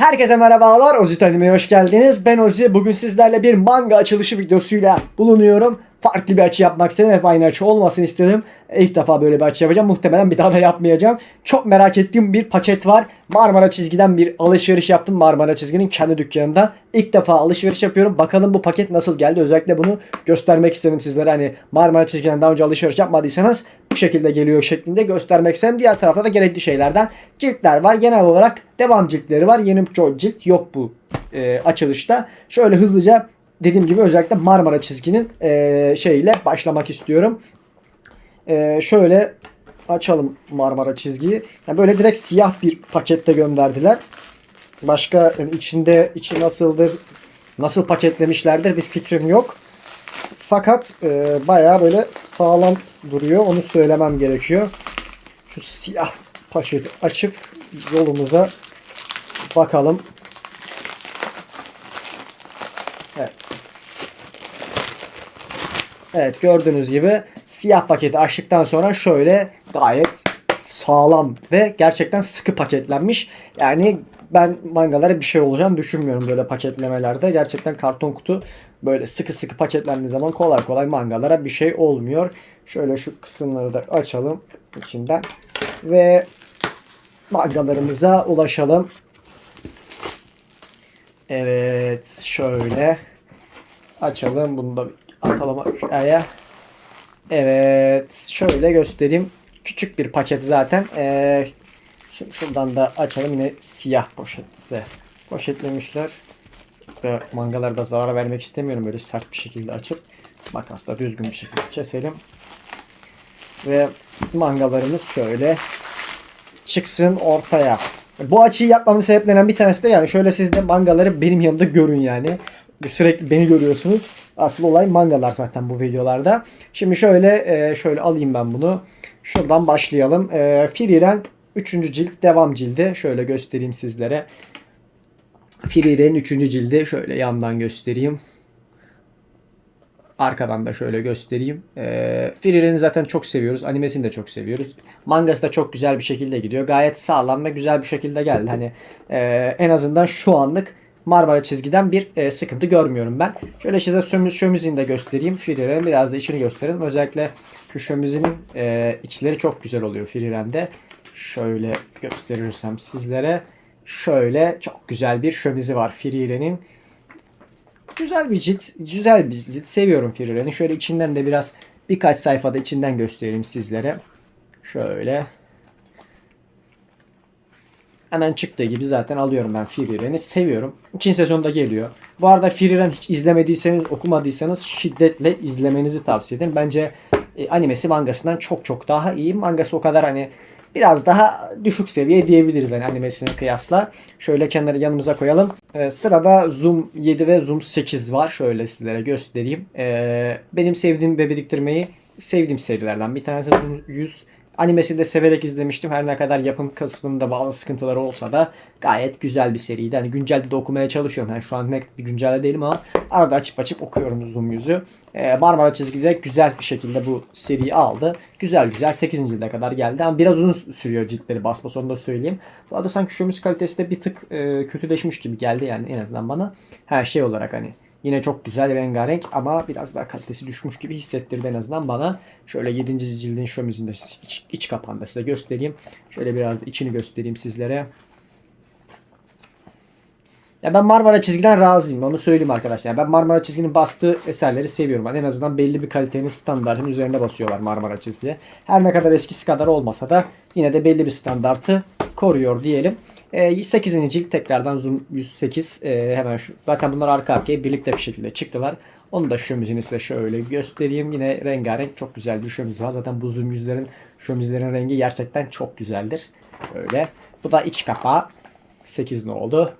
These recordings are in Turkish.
Herkese merhabalar. Ozit Anime'ye hoş geldiniz. Ben Ozi. Bugün sizlerle bir manga açılışı videosuyla bulunuyorum. Farklı bir açı yapmak istedim. Hep aynı açı olmasını istedim. İlk defa böyle bir açı yapacağım. Muhtemelen bir daha da yapmayacağım. Çok merak ettiğim bir paket var. Marmara Çizgi'den bir alışveriş yaptım. Marmara Çizgi'nin kendi dükkanında. İlk defa alışveriş yapıyorum. Bakalım bu paket nasıl geldi. Özellikle bunu göstermek istedim sizlere. Hani Marmara Çizgi'den daha önce alışveriş yapmadıysanız bu şekilde geliyor şeklinde göstermek istedim. Diğer tarafta da gerekli şeylerden ciltler var. Genel olarak devam ciltleri var. Yeni çok cilt yok bu e, açılışta. Şöyle hızlıca dediğim gibi özellikle Marmara çizginin e, şeyiyle başlamak istiyorum. E, şöyle açalım Marmara çizgiyi. Yani böyle direkt siyah bir pakette gönderdiler. Başka yani içinde içi nasıldır, nasıl paketlemişlerdir bir fikrim yok. Fakat e, bayağı böyle sağlam duruyor. Onu söylemem gerekiyor. Şu siyah paketi açıp yolumuza bakalım. Evet gördüğünüz gibi siyah paketi açtıktan sonra şöyle gayet sağlam ve gerçekten sıkı paketlenmiş. Yani ben mangalara bir şey olacağını düşünmüyorum böyle paketlemelerde. Gerçekten karton kutu böyle sıkı sıkı paketlendiği zaman kolay kolay mangalara bir şey olmuyor. Şöyle şu kısımları da açalım içinden ve mangalarımıza ulaşalım. Evet şöyle açalım bunu da atalım aşağıya. Evet şöyle göstereyim. Küçük bir paket zaten. Ee, şimdi şuradan da açalım yine siyah poşette poşetlemişler. Ve mangalarda zarar vermek istemiyorum böyle sert bir şekilde açıp makasla düzgün bir şekilde keselim. Ve mangalarımız şöyle çıksın ortaya. Bu açıyı yapmamın sebeplerinden bir tanesi de yani şöyle siz de mangaları benim yanımda görün yani. Sürekli beni görüyorsunuz. Asıl olay mangalar zaten bu videolarda. Şimdi şöyle e, şöyle alayım ben bunu. Şuradan başlayalım. E, Firiren 3. cilt devam cildi. Şöyle göstereyim sizlere. Firiren'in 3. cildi şöyle yandan göstereyim. Arkadan da şöyle göstereyim. E, Firiren'i zaten çok seviyoruz. Animesini de çok seviyoruz. Mangası da çok güzel bir şekilde gidiyor. Gayet sağlam ve güzel bir şekilde geldi. Hani e, en azından şu anlık Marmara çizgiden bir e, sıkıntı görmüyorum ben. Şöyle size şömiz, şömizini de göstereyim. Firiren'in biraz da içini gösterelim. Özellikle şu şömizinin e, içleri çok güzel oluyor Firiren'de. Şöyle gösterirsem sizlere. Şöyle çok güzel bir şömizi var Firiren'in. Güzel bir cilt. Güzel bir cilt. Seviyorum Firiren'i. Şöyle içinden de biraz birkaç sayfada içinden göstereyim sizlere. Şöyle. Hemen çıktığı gibi zaten alıyorum ben Firiren'i. Seviyorum. İkinci sezonda geliyor. Bu arada Firiren hiç izlemediyseniz, okumadıysanız şiddetle izlemenizi tavsiye ederim. Bence e, animesi mangasından çok çok daha iyi. Mangası o kadar hani biraz daha düşük seviye diyebiliriz hani animesine kıyasla. Şöyle kenara yanımıza koyalım. Ee, sırada Zoom 7 ve Zoom 8 var. Şöyle sizlere göstereyim. Ee, benim sevdiğim ve biriktirmeyi sevdiğim serilerden bir tanesi Zoom 100. Animesini de severek izlemiştim. Her ne kadar yapım kısmında bazı sıkıntıları olsa da gayet güzel bir seriydi. Hani güncelde de okumaya çalışıyorum. Yani şu an net bir güncelde değilim ama arada açıp açıp okuyorum Zoom yüzü. Ee, Marmara çizgide güzel bir şekilde bu seriyi aldı. Güzel güzel 8. cilde kadar geldi. Ama biraz uzun sürüyor ciltleri basması onu da söyleyeyim. Bu arada sanki şu müzik kalitesi de bir tık e, kötüleşmiş gibi geldi yani en azından bana. Her şey olarak hani Yine çok güzel rengarenk ama biraz daha kalitesi düşmüş gibi hissettirdi en azından bana. Şöyle 7. cildin şömizinde iç, iç kapağında size göstereyim. Şöyle biraz da içini göstereyim sizlere. Ya ben Marmara çizgiden razıyım. Onu söyleyeyim arkadaşlar. Ben Marmara çizginin bastığı eserleri seviyorum. Yani en azından belli bir kalitenin standartın üzerine basıyorlar Marmara çizgiye. Her ne kadar eskisi kadar olmasa da yine de belli bir standartı koruyor diyelim. E, 8. cilt tekrardan Zoom 108 e, hemen şu. Zaten bunlar arka arkaya birlikte bir şekilde çıktılar. Onu da şömizini size şöyle göstereyim. Yine rengarenk çok güzel bir şömiz var. Zaten bu Zoom yüzlerin şömizlerin rengi gerçekten çok güzeldir. Öyle. Bu da iç kapağı. 8 ne oldu?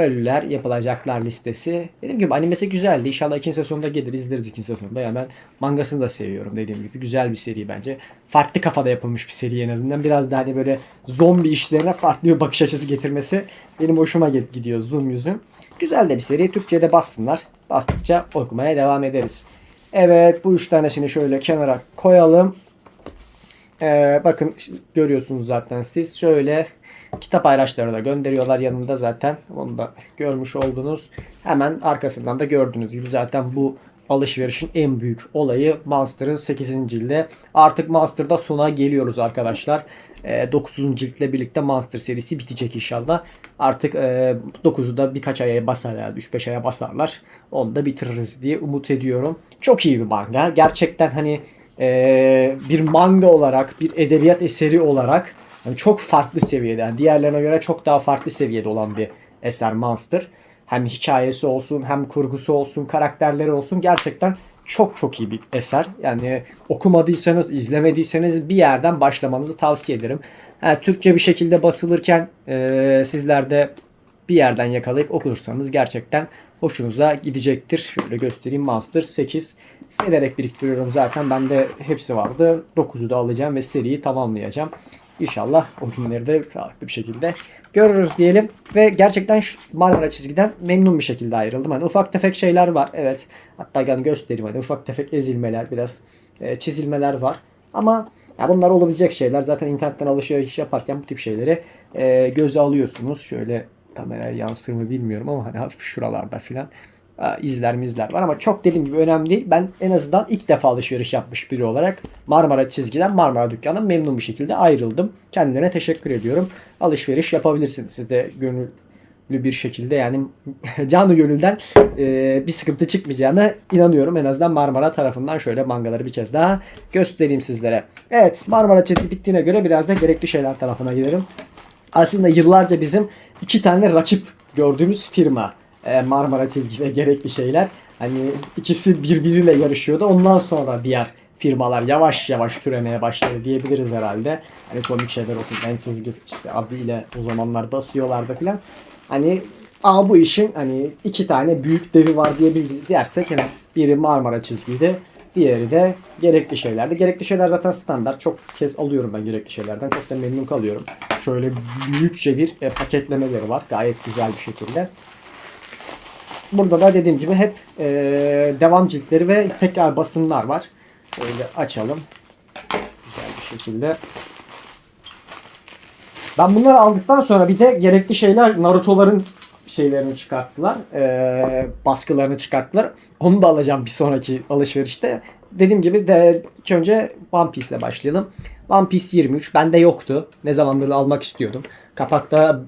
Ölüler yapılacaklar listesi. Dediğim gibi animesi güzeldi. İnşallah ikinci sezonda gelir izleriz ikinci sezonda. Yani ben mangasını da seviyorum dediğim gibi. Güzel bir seri bence. Farklı kafada yapılmış bir seri en azından. Biraz daha hani böyle zombi işlerine farklı bir bakış açısı getirmesi benim hoşuma gidiyor Zoom yüzün. Güzel de bir seri. Türkçe'de bassınlar. Bastıkça okumaya devam ederiz. Evet bu üç tanesini şöyle kenara koyalım. Ee, bakın görüyorsunuz zaten siz şöyle Kitap ayraçları da gönderiyorlar yanında zaten. Onu da görmüş oldunuz. Hemen arkasından da gördüğünüz gibi zaten bu alışverişin en büyük olayı Monster'ın 8. cilde. Artık Monster'da sona geliyoruz arkadaşlar. E, 9. ciltle birlikte Monster serisi bitecek inşallah. Artık e, 9'u da birkaç aya basarlar. 3-5 aya basarlar. Onu da bitiririz diye umut ediyorum. Çok iyi bir manga. Gerçekten hani e, bir manga olarak, bir edebiyat eseri olarak yani çok farklı seviyede. Yani diğerlerine göre çok daha farklı seviyede olan bir eser Monster. Hem hikayesi olsun, hem kurgusu olsun, karakterleri olsun gerçekten çok çok iyi bir eser. Yani okumadıysanız, izlemediyseniz bir yerden başlamanızı tavsiye ederim. Ha, Türkçe bir şekilde basılırken e, sizler de bir yerden yakalayıp okursanız gerçekten hoşunuza gidecektir. Şöyle göstereyim Monster 8. Severek biriktiriyorum zaten. Bende hepsi vardı. 9'u da alacağım ve seriyi tamamlayacağım. İnşallah o günleri de sağlıklı bir şekilde görürüz diyelim. Ve gerçekten şu Marmara çizgiden memnun bir şekilde ayrıldım. Hani ufak tefek şeyler var. Evet. Hatta yani göstereyim hadi. Ufak tefek ezilmeler, biraz e, çizilmeler var. Ama ya bunlar olabilecek şeyler. Zaten internetten alışveriş yaparken bu tip şeyleri e, göze alıyorsunuz. Şöyle kameraya yansır mı bilmiyorum ama hani hafif şuralarda filan izler mizler var ama çok dediğim gibi önemli değil. Ben en azından ilk defa alışveriş yapmış biri olarak Marmara çizgiden Marmara dükkanından memnun bir şekilde ayrıldım. Kendilerine teşekkür ediyorum. Alışveriş yapabilirsiniz siz de gönüllü bir şekilde yani canı gönülden e, bir sıkıntı çıkmayacağına inanıyorum. En azından Marmara tarafından şöyle mangaları bir kez daha göstereyim sizlere. Evet Marmara çizgi bittiğine göre biraz da gerekli şeyler tarafına gidelim. Aslında yıllarca bizim iki tane rakip gördüğümüz firma. E, Marmara çizgi ve gerekli şeyler. Hani ikisi birbiriyle yarışıyordu. Ondan sonra diğer firmalar yavaş yavaş türemeye başladı diyebiliriz herhalde. Hani komik şeyler okuyan çizgi işte adıyla o zamanlar basıyorlardı filan. Hani Aa bu işin hani iki tane büyük devi var diyebiliriz dersek hani biri Marmara çizgiydi. Diğeri de gerekli şeylerdi. Gerekli şeyler zaten standart. Çok kez alıyorum ben gerekli şeylerden. Çok da memnun kalıyorum. Şöyle büyükçe bir e, paketlemeleri var. Gayet güzel bir şekilde. Burada da dediğim gibi hep e, devam ciltleri ve tekrar basımlar var. Böyle açalım. Güzel bir şekilde. Ben bunları aldıktan sonra bir de gerekli şeyler Naruto'ların şeylerini çıkarttılar. E, baskılarını çıkarttılar. Onu da alacağım bir sonraki alışverişte. Dediğim gibi de ilk önce One Piece ile başlayalım. One Piece 23 bende yoktu. Ne zamandır almak istiyordum. Kapakta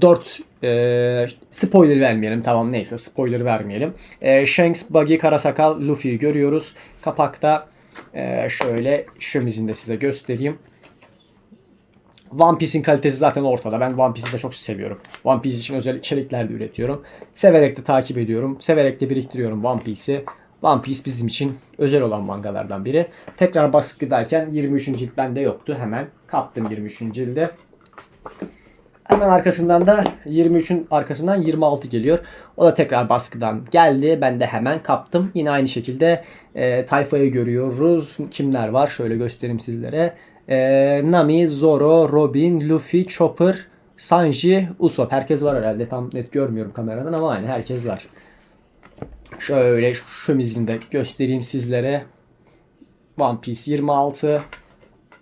4 e, spoiler vermeyelim tamam neyse spoiler vermeyelim. E, Shanks, Buggy, Karasakal, Luffy'yi görüyoruz. Kapakta e, şöyle şömizini de size göstereyim. One Piece'in kalitesi zaten ortada. Ben One Piece'i de çok seviyorum. One Piece için özel içerikler de üretiyorum. Severek de takip ediyorum. Severek de biriktiriyorum One Piece'i. One Piece bizim için özel olan mangalardan biri. Tekrar baskıdayken 23. cilt bende yoktu. Hemen kaptım 23. cilde. Hemen arkasından da 23'ün arkasından 26 geliyor. O da tekrar baskıdan geldi. Ben de hemen kaptım. Yine aynı şekilde e, tayfayı görüyoruz. Kimler var? Şöyle göstereyim sizlere. E, Nami, Zoro, Robin, Luffy, Chopper, Sanji, Usopp. Herkes var herhalde. Tam net görmüyorum kameradan ama aynı herkes var. Şöyle şu mizinde göstereyim sizlere. One Piece 26.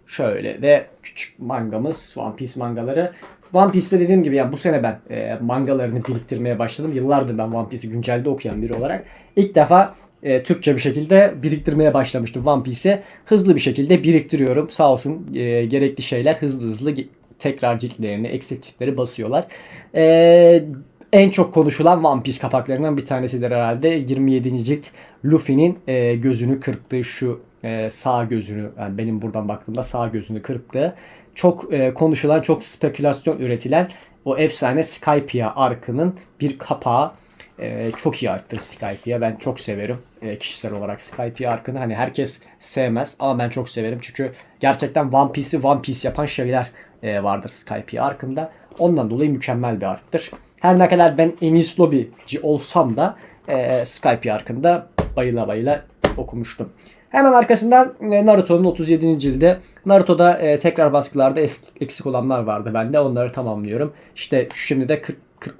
Şöyle de küçük mangamız. One Piece mangaları. One Piece'te dediğim gibi yani bu sene ben e, mangalarını biriktirmeye başladım. Yıllardır ben One Piece'i güncelde okuyan biri olarak. ilk defa e, Türkçe bir şekilde biriktirmeye başlamıştım One Piece'i. Hızlı bir şekilde biriktiriyorum. Sağ olsun e, gerekli şeyler hızlı hızlı tekrar ciltlerini, eksik ciltleri basıyorlar. E, en çok konuşulan One Piece kapaklarından bir tanesidir herhalde. 27. cilt Luffy'nin e, gözünü kırptığı şu e, sağ gözünü yani benim buradan baktığımda sağ gözünü kırptığı çok e, konuşulan, çok spekülasyon üretilen o efsane Skypiea arkının bir kapağı. E, çok iyi arktır Skypiea. Ben çok severim e, kişisel olarak Skypiea arkını. Hani herkes sevmez ama ben çok severim. Çünkü gerçekten One Piece'i One Piece yapan şeyler e, vardır Skypiea arkında. Ondan dolayı mükemmel bir arktır. Her ne kadar ben en iyisi olsam da e, Skypiea arkında bayıla bayıla okumuştum. Hemen arkasından e, Naruto'nun 37. cilde. Naruto'da e, tekrar baskılarda eksik olanlar vardı bende. Onları tamamlıyorum. İşte şimdi de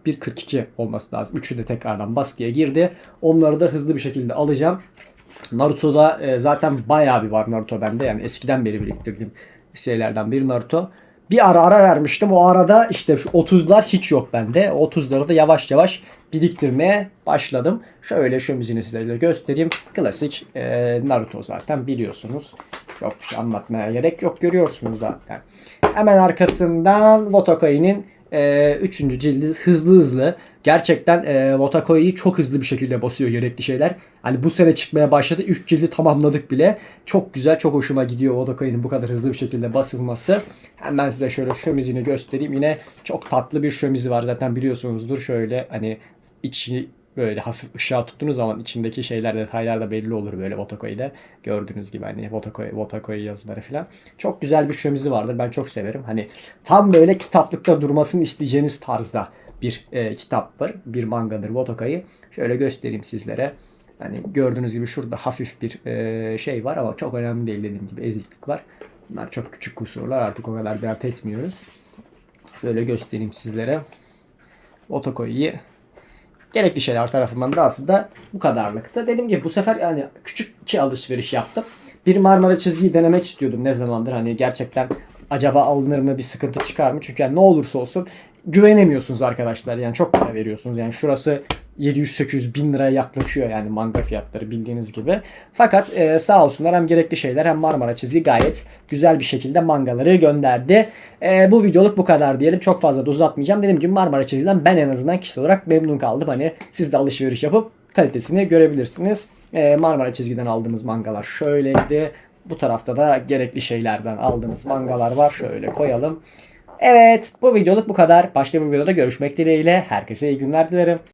41-42 olması lazım. Üçü de tekrardan baskıya girdi. Onları da hızlı bir şekilde alacağım. Naruto'da e, zaten bayağı bir var Naruto bende. Yani eskiden beri biriktirdiğim şeylerden bir Naruto. Bir ara ara vermiştim. O arada işte şu 30'lar hiç yok bende. O 30'ları da yavaş yavaş biriktirmeye başladım. Şöyle şömizini size göstereyim. Klasik e, Naruto zaten biliyorsunuz. Yok bir şey anlatmaya gerek yok. Görüyorsunuz zaten. Hemen arkasından Wotokai'nin 3. cildi hızlı hızlı. Gerçekten e, Wotakai'yi çok hızlı bir şekilde basıyor gerekli şeyler. Hani bu sene çıkmaya başladı. 3 cildi tamamladık bile. Çok güzel, çok hoşuma gidiyor Wotakai'nin bu kadar hızlı bir şekilde basılması. Hemen size şöyle şömizini göstereyim. Yine çok tatlı bir şömizi var zaten biliyorsunuzdur. Şöyle hani içi böyle hafif ışığa tuttuğunuz zaman içindeki şeyler detaylar da belli olur böyle Wotakai'de. Gördüğünüz gibi hani Wotakoi, Wotakoi yazıları falan. Çok güzel bir şömizi vardır. Ben çok severim. Hani tam böyle kitaplıkta durmasını isteyeceğiniz tarzda bir e, kitaptır. Bir mangadır Wotakoi. Şöyle göstereyim sizlere. Hani gördüğünüz gibi şurada hafif bir e, şey var ama çok önemli değil dediğim gibi eziklik var. Bunlar çok küçük kusurlar artık o kadar dert etmiyoruz. Böyle göstereyim sizlere. Wotakoi'yi gerekli şeyler tarafından da aslında bu kadarlıkta. Dediğim gibi bu sefer yani küçük iki alışveriş yaptım. Bir Marmara çizgiyi denemek istiyordum ne zamandır. Hani gerçekten acaba alınır mı bir sıkıntı çıkar mı? Çünkü yani ne olursa olsun güvenemiyorsunuz arkadaşlar. Yani çok para veriyorsunuz. Yani şurası 700-800 bin liraya yaklaşıyor yani manga fiyatları bildiğiniz gibi. Fakat e, sağ olsunlar hem gerekli şeyler hem Marmara çizgi gayet güzel bir şekilde mangaları gönderdi. E, bu videoluk bu kadar diyelim. Çok fazla da uzatmayacağım. Dediğim gibi Marmara çizgiden ben en azından kişisel olarak memnun kaldım. Hani siz de alışveriş yapıp kalitesini görebilirsiniz. E, Marmara çizgiden aldığımız mangalar şöyleydi. Bu tarafta da gerekli şeylerden aldığımız mangalar var. Şöyle koyalım. Evet bu videoluk bu kadar. Başka bir videoda görüşmek dileğiyle. Herkese iyi günler dilerim.